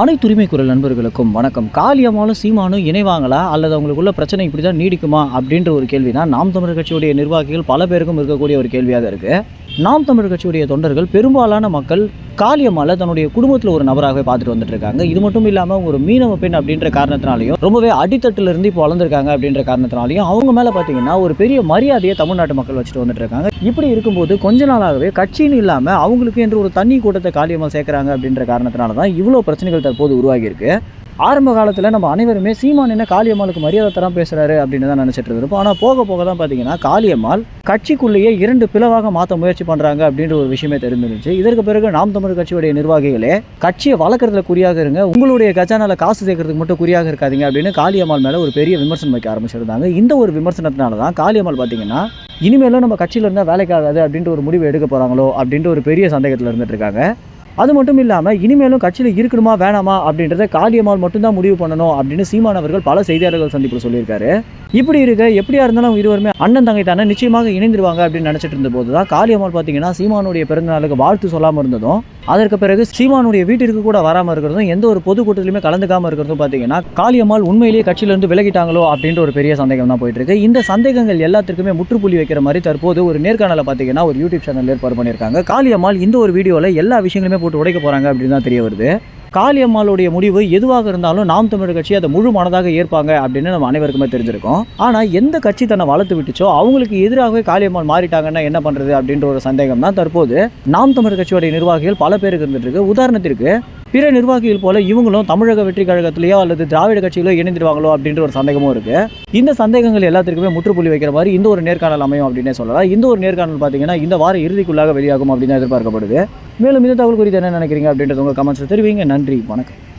அனைத்து உரிமை குரல் நண்பர்களுக்கும் வணக்கம். காளியம்மாளும் சீமானும் இணைவாங்களா? அல்லது அவங்களுக்குள்ள பிரச்சனை இப்படி தான் நீடிக்குமா? அப்படின்ற ஒரு கேள்வி தான் நாம் தமிழர் கட்சியுடைய நிர்வாகிகள் பல பேருக்கும் இருக்கக்கூடிய ஒரு கேள்வியாக இருக்கு. நாம் தமிழர் கட்சியுடைய தொண்டர்கள் பெரும்பாலான மக்கள் காளியம்மாளை தன்னுடைய குடும்பத்தில் ஒரு நபராகவே பார்த்துட்டு வந்துட்டு இருக்காங்க இது மட்டும் இல்லாமல் ஒரு மீனவ பெண் அப்படின்ற காரணத்தினாலையும் ரொம்பவே அடித்தட்டுல இருந்து இப்போ வளர்ந்துருக்காங்க அப்படின்ற காரணத்தினாலையும் அவங்க மேலே பார்த்தீங்கன்னா ஒரு பெரிய மரியாதையை தமிழ்நாட்டு மக்கள் வச்சுட்டு வந்துட்டு இருக்காங்க இப்படி இருக்கும்போது கொஞ்ச நாளாகவே கட்சின்னு இல்லாமல் அவங்களுக்கு என்று ஒரு தண்ணி கூட்டத்தை காளியம்மா சேர்க்குறாங்க அப்படின்ற காரணத்தினால தான் இவ்வளோ பிரச்சனைகள் தற்போது உருவாகியிருக்கு. ஆரம்ப காலத்தில் நம்ம அனைவருமே சீமான் என்ன காளியம்மாளுக்கு மரியாதை தரம் பேசுகிறாரு அப்படின்னு தான் நினச்சிட்டு இருந்திருப்போம். ஆனால் போக போக தான் பார்த்தீங்கன்னா காளியம்மாள் கட்சிக்குள்ளேயே இரண்டு பிளவாக மாற்ற முயற்சி பண்ணுறாங்க அப்படின்ற ஒரு விஷயமே தெரிஞ்சிருந்துச்சு. இதற்கு பிறகு நாம் தமிழ் கட்சியுடைய நிர்வாகிகளே கட்சியை வளர்க்குறதுல குறியாக இருங்க. உங்களுடைய கஜானால காசு சேர்க்கறதுக்கு மட்டும் குறியாக இருக்காதீங்க அப்படின்னு காளியம்மாள் மேலே ஒரு பெரிய விமர்சனம் வைக்க ஆரம்பிச்சிருந்தாங்க. இந்த ஒரு விமர்சனத்தினால தான் காளியம்மாள் பார்த்தீங்கன்னா இனிமேலும் நம்ம கட்சியில் இருந்தால் வேலைக்கு ஆகாது அப்படின்ற ஒரு முடிவு எடுக்க போகிறாங்களோ அப்படின்ற ஒரு பெரிய சந்தேகத்தில் இருந்துட்டு இருக்காங்க. அது மட்டும் இல்லாமல் இனிமேலும் கட்சியில் இருக்கணுமா வேணாமா அப்படின்றத காளியம்மாள் மட்டும்தான் முடிவு பண்ணணும் அப்படின்னு சீமானவர்கள் பல செய்தியாளர்கள் சந்திப்பில் சொல்லியிருக்காரு. இப்படி இருக்க எப்படியா இருந்தாலும் இருவருமே அண்ணன் தங்கை தானே நிச்சயமாக இணைந்துருவாங்க அப்படின்னு நினச்சிட்டு இருந்த போது தான் காளியம்மாள் பார்த்தீங்கன்னா சீமானுடைய பிறந்தநாளுக்கு வாழ்த்து சொல்லாமல் இருந்ததும் அதற்கு பிறகு சீமானுடைய வீட்டிற்கு கூட வராமல் இருக்கிறதும் எந்த ஒரு பொதுக்கூட்டத்திலுமே கலந்துக்காமல் இருக்கிறதும் பார்த்தீங்கன்னா காளியம்மாள் உண்மையிலேயே கட்சியிலிருந்து விலகிட்டாங்களோ அப்படின்ற ஒரு பெரிய சந்தேகம் தான் போயிட்டு இருக்கு. இந்த சந்தேகங்கள் எல்லாத்துக்குமே முற்றுப்புள்ளி வைக்கிற மாதிரி தற்போது ஒரு நேர்காணலை பார்த்தீங்கன்னா ஒரு யூடியூப் சேனல் ஏற்பாடு பண்ணியிருக்காங்க. காளியம்மாள் இந்த ஒரு வீடியோவில் எல்லா விஷயங்களுமே போட்டு உடைக்க போகிறாங்க அப்படின்னு தான் தெரிய வருது. காளியம்மாளுடைய முடிவு எதுவாக இருந்தாலும் நாம் தமிழர் கட்சி அதை முழு மனதாக ஏற்பாங்க அப்படின்னு நம்ம அனைவருக்குமே தெரிஞ்சிருக்கோம். ஆனால் எந்த கட்சி தன்னை வளர்த்து விட்டுச்சோ அவங்களுக்கு எதிராகவே காளியம்மாள் மாறிட்டாங்கன்னா என்ன பண்ணுறது அப்படின்ற ஒரு சந்தேகம் தான் தற்போது. நாம் தமிழர் கட்சியோடைய நிர்வாகிகள் பல பேருக்கு இருந்துட்டு இருக்கு. உதாரணத்திற்கு பிற நிர்வாகிகள் போல இவங்களும் தமிழக வெற்றி கழகத்திலேயோ அல்லது திராவிட கட்சியிலோ இணைந்துருவாங்களோ அப்படின்ற ஒரு சந்தேகமும் இருக்கு. இந்த சந்தேகங்கள் எல்லாத்திற்குமே முற்றுப்புள்ளி வைக்கிற மாதிரி இந்த ஒரு நேர்காணல் அமையும் அப்படின்னே சொல்லலாம். இந்த ஒரு நேர்காணல் பார்த்தீங்கன்னா இந்த வார இறுதிக்குள்ளாக வெளியாகும் அப்படின்னு தான் எதிர்பார்க்கப்படுது. மேலும் இந்த தகவல் குறித்து என்ன நினைக்கிறீங்க அப்படின்றது உங்கள் கமெண்ட்ஸ் தெரிவிங்க. நன்றி. வணக்கம்.